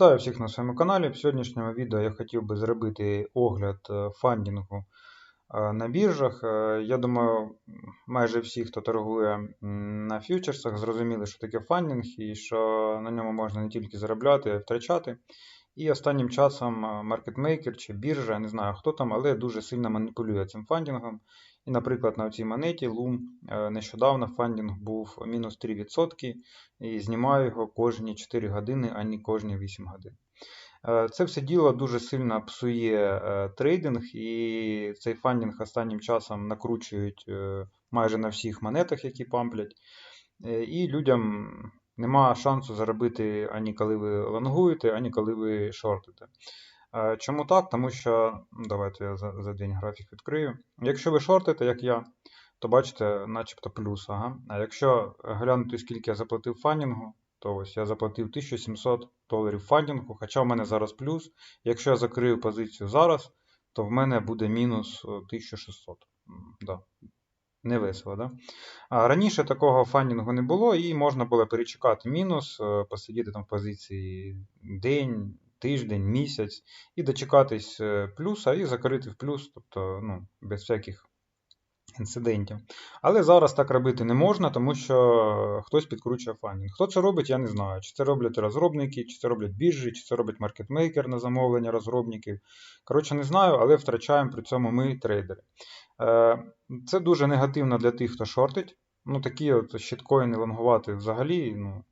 Вітаю всіх на своєму каналі. В сьогоднішньому відео я хотів би зробити огляд е, фандінгу е, на біржах. Е, Я думаю, майже всі, хто торгує на фьючерсах, зрозуміли, що таке фандінг і що на ньому можна не тільки заробляти, а й втрачати. І останнім часом е, маркетмейкер чи біржа, не знаю хто там, але дуже сильно маніпулює цим фандінгом. І, наприклад, на цій монеті Loom е, нещодавно фандінг був мінус 3% і знімаю його кожні 4 години, а не кожні 8 годин. Е, Це все діло дуже сильно псує трейдинг, і цей фандінг останнім часом накручують майже на всіх монетах, які памплять. І людям нема шансу заробити ані коли ви лонгуєте, ані коли ви шортите. Е, Чому так? Тому що, ну, давайте я за, день графік відкрию. Якщо ви шортите, як я, то бачите, начебто плюс. Ага. А якщо глянути, скільки я заплатив фандінгу, то ось я заплатив 1700 доларів фандінгу, хоча в мене зараз плюс. Якщо я закрию позицію зараз, то в мене буде мінус е, 1600. Да. Не весело, да? А раніше такого фандінгу не було, і можна було перечекати мінус, е, посидіти там в позиції день, тиждень, місяць, і дочекатись е, плюса і закрити в плюс, тобто ну, без всяких інцидентів. Але зараз так робити не можна, тому що хтось підкручує фандінг. Хто це робить, я не знаю. Чи це роблять розробники, чи це роблять біржі, чи це робить маркетмейкер на замовлення розробників. Коротше, не знаю, але втрачаємо при цьому ми трейдери. Е, Це дуже негативно для тих, хто шортить. Ну, такі от щиткоїни лонгувати взагалі, ну,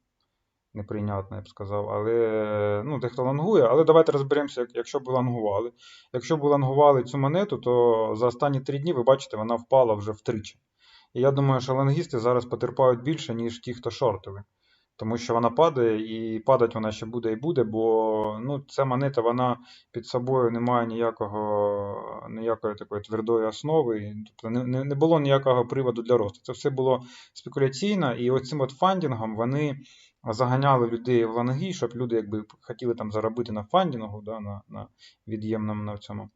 неприйнятно, я б сказав. Але ну, дехто лонгує, але давайте розберемося, якщо б ви лонгували. Якщо б ви лонгували цю монету, то за останні три дні, ви бачите, вона впала вже втричі. І я думаю, що лонгісти зараз потерпають більше, ніж ті, хто шортили. Тому що вона падає, і падать вона ще буде і буде, бо ну, ця монета вона під собою не має ніякого, ніякої такої твердої основи. Тобто не, не, не було ніякого приводу для росту. Це все було спекуляційно, і оцим от фандінгом вони заганяли людей в ланги, щоб люди якби хотіли там заробити на фандінгу, да, на, на від'ємному на цьому.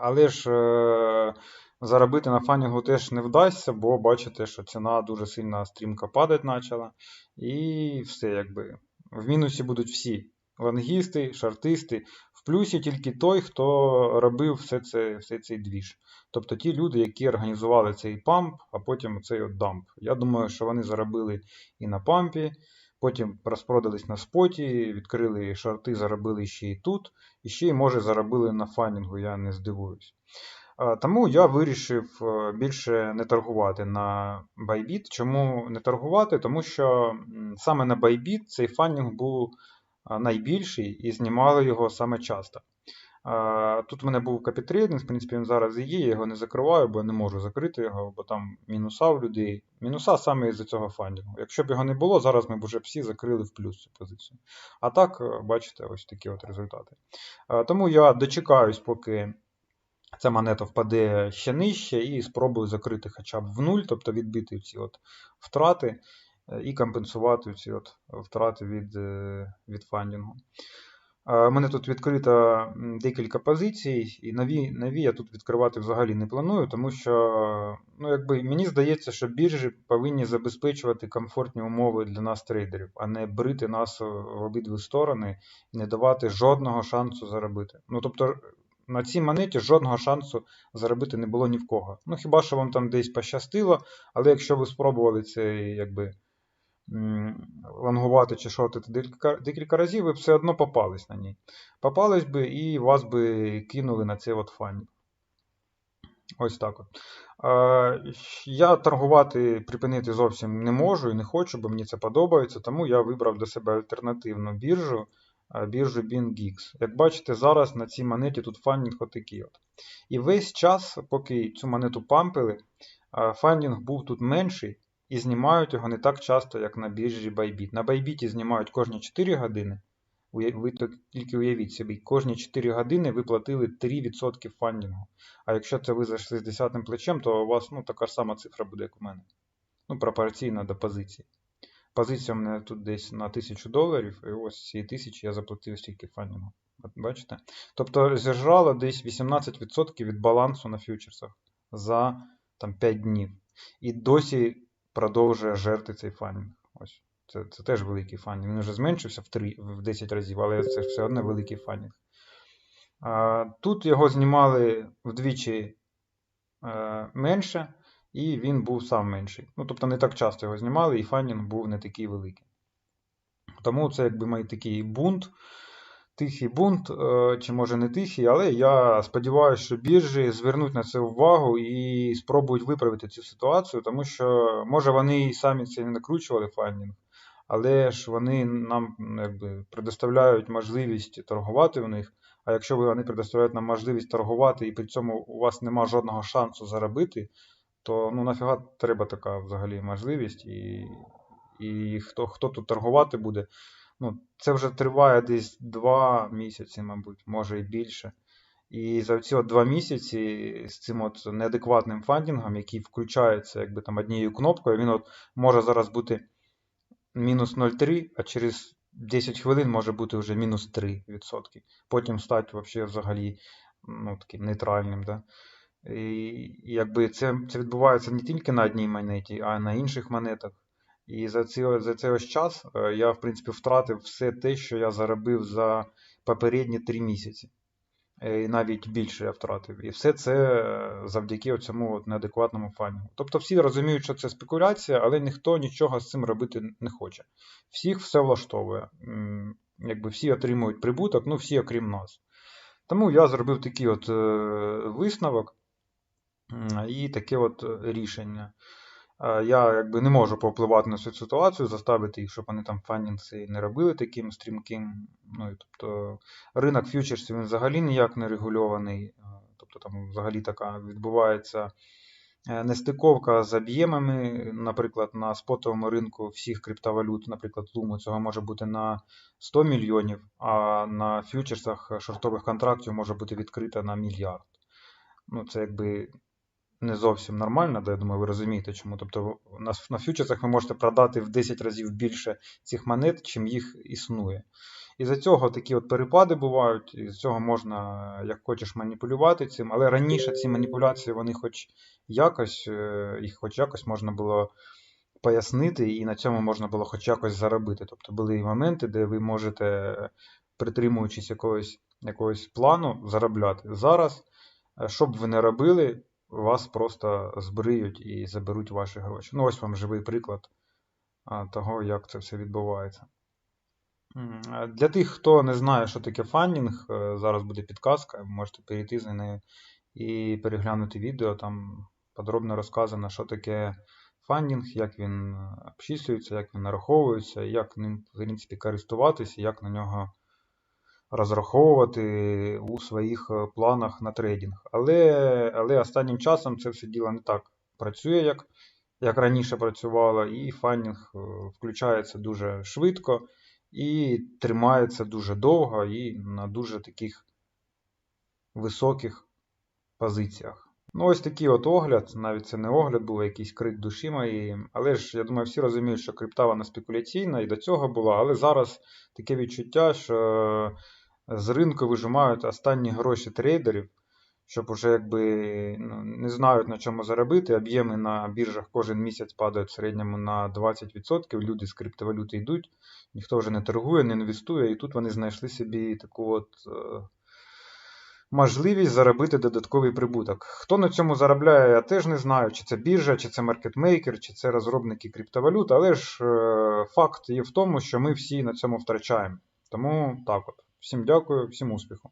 Але ж е, заробити на фандінгу теж не вдасться, бо бачите, що ціна дуже сильно стрімко падати почала. І все, якби. В мінусі будуть всі лангісти, шартисти. Плюсі тільки той, хто робив все це, все цей двіж. Тобто ті люди, які організували цей памп, а потім цей от дамп. Я думаю, що вони заробили і на пампі, потім розпродались на споті, відкрили шорти, заробили ще і тут, і ще й, може, заробили на фандінгу, я не здивуюсь. Тому я вирішив е, більше не торгувати на Bybit. Чому не торгувати? Тому що саме на Bybit цей фандінг був найбільший і знімали його саме часто. Тут в мене був капітрейдинг, в принципі, він зараз і є, я його не закриваю, бо не можу закрити його, бо там мінуса в людей. Мінуса саме із-за цього фандінгу. Якщо б його не було, зараз ми б вже всі закрили в плюс цю позицію. А так, е, бачите, ось такі от результати. Тому я дочекаюсь, поки ця монета впаде ще нижче, і спробую закрити хоча б в нуль, тобто відбити ці от втрати і компенсувати ці от втрати від, е, від фандінгу. У мене тут відкрито декілька позицій, і нові, нові я тут відкривати взагалі не планую, тому що ну, якби, мені здається, що біржі повинні забезпечувати комфортні умови для нас, трейдерів, а не брити нас в обидві сторони і не давати жодного шансу заробити. Ну, тобто, на цій монеті жодного шансу заробити не було ні в кого. Ну, хіба що вам там десь пощастило, але якщо ви спробували це якби лонгувати чи шортити декілька, декілька разів, ви б все одно попались на ній. Попались би і вас би кинули на цей от фандінг. Ось так от. Я торгувати, припинити зовсім не можу і не хочу, бо мені це подобається, тому я вибрав для себе альтернативну біржу, біржу BingX. Як бачите, зараз на цій монеті тут фандінг отакий от. І весь час, поки цю монету пампили, фандінг був тут менший, і знімають його не так часто, як на біржі Bybit. На Bybit знімають кожні 4 години. Ви тільки уявіть собі, кожні 4 години ви платили 3% фандінгу. А якщо це ви зайшли з 10 плечем, то у вас ну, така ж сама цифра буде, як у мене. Ну, пропорційна до позиції. Позиція в мене тут десь на 1000 доларів, і ось цієї тисячі я заплатив стільки фандінгу. Бачите? Тобто зіржало десь 18% від балансу на фьючерсах за там, 5 днів. І досі продовжує жерти цей фандінг. Ось. Це, це теж великий фандінг. Він вже зменшився в, 3, в 10 разів, але це все одно великий фандінг. А, тут його знімали вдвічі е, менше, і він був сам менший. Ну, тобто не так часто його знімали, і фандінг був не такий великий. Тому це якби мій такий бунт, тихий бунт, е, чи може не тихий, але я сподіваюся, що біржі звернуть на це увагу і спробують виправити цю ситуацію, тому що може вони і самі це не накручували фандінг, але ж вони нам якби, предоставляють можливість торгувати в них. А якщо вони предоставляють нам можливість торгувати і при цьому у вас нема жодного шансу заробити, то ну нафіга треба така взагалі можливість, і, і хто, хто тут торгувати буде. Ну, це вже триває десь два місяці, мабуть, може і більше. І за ці от два місяці з цим от неадекватним фандингом, який включається якби там однією кнопкою, він от може зараз бути мінус 0,3, а через 10 хвилин може бути вже мінус 3%. Потім стати вообще взагалі ну, таким нейтральним. Да? І якби це, це відбувається не тільки на одній монеті, а й на інших монетах. І за цей, за цей ось час е, я, в принципі, втратив все те, що я заробив за попередні 3 місяці. Е, І навіть більше я втратив. І все це е, завдяки цьому неадекватному фанінгу. Тобто всі розуміють, що це спекуляція, але ніхто нічого з цим робити не хоче. Всіх все влаштовує. Якби всі отримують прибуток, ну всі окрім нас. Тому я зробив такий от висновок і таке от рішення. Е, Я якби не можу повпливати на цю ситуацію, заставити їх, щоб вони там фандінг не робили таким стрімким. Ну, і, тобто, ринок фьючерсів він взагалі ніяк не регульований. Е, Тобто там взагалі така відбувається е, нестиковка з об'ємами. Наприклад, на спотовому ринку всіх криптовалют, наприклад, Луму, цього може бути на 100 мільйонів, а на фьючерсах шортових контрактів може бути відкрита на мільярд. Ну, це якби не зовсім нормально, да, я думаю, ви розумієте, чому. Тобто на, на фьючерсах ви можете продати в 10 разів більше цих монет, чим їх існує. І за цього такі от перепади бувають, і з цього можна як хочеш маніпулювати цим, але раніше ці маніпуляції, вони хоч якось, е, їх хоч якось можна було пояснити, і на цьому можна було хоч якось заробити. Тобто були і моменти, де ви можете, притримуючись якогось, якогось плану, заробляти. Зараз, е, що б ви не робили, вас просто збриють і заберуть ваші гроші. Ну, ось вам живий приклад того, як це все відбувається. Для тих, хто не знає, що таке фандінг, е, зараз буде підказка, ви можете перейти за нею і переглянути відео. Там подробно розказано, що таке фандінг, як він обчислюється, як він нараховується, як ним, в принципі, користуватися, як на нього розраховувати у своїх е, планах на трейдинг. Але, але останнім часом це все діло не так працює, як, як раніше працювало, і фандінг е, включається дуже швидко і тримається дуже довго і на дуже таких високих позиціях. Ну, ось такий от огляд, навіть це не огляд, був якийсь крик душі моєї. Але ж я думаю, всі розуміють, що крипта вона спекуляційна і до цього була. Але зараз таке відчуття, що з ринку вижимають останні гроші трейдерів, щоб уже якби ну, не знають на чому заробити. Об'єми на біржах кожен місяць падають в середньому на 20%. Люди з криптовалюти йдуть, ніхто вже не торгує, не інвестує, і тут вони знайшли собі таку от. е, можливість заробити додатковий прибуток. Хто на цьому заробляє, я теж не знаю, чи це біржа, чи це маркетмейкер, чи це розробники криптовалют, але ж е, факт є в тому, що ми всі на цьому втрачаємо. Тому так от. Всім дякую, всім успіху.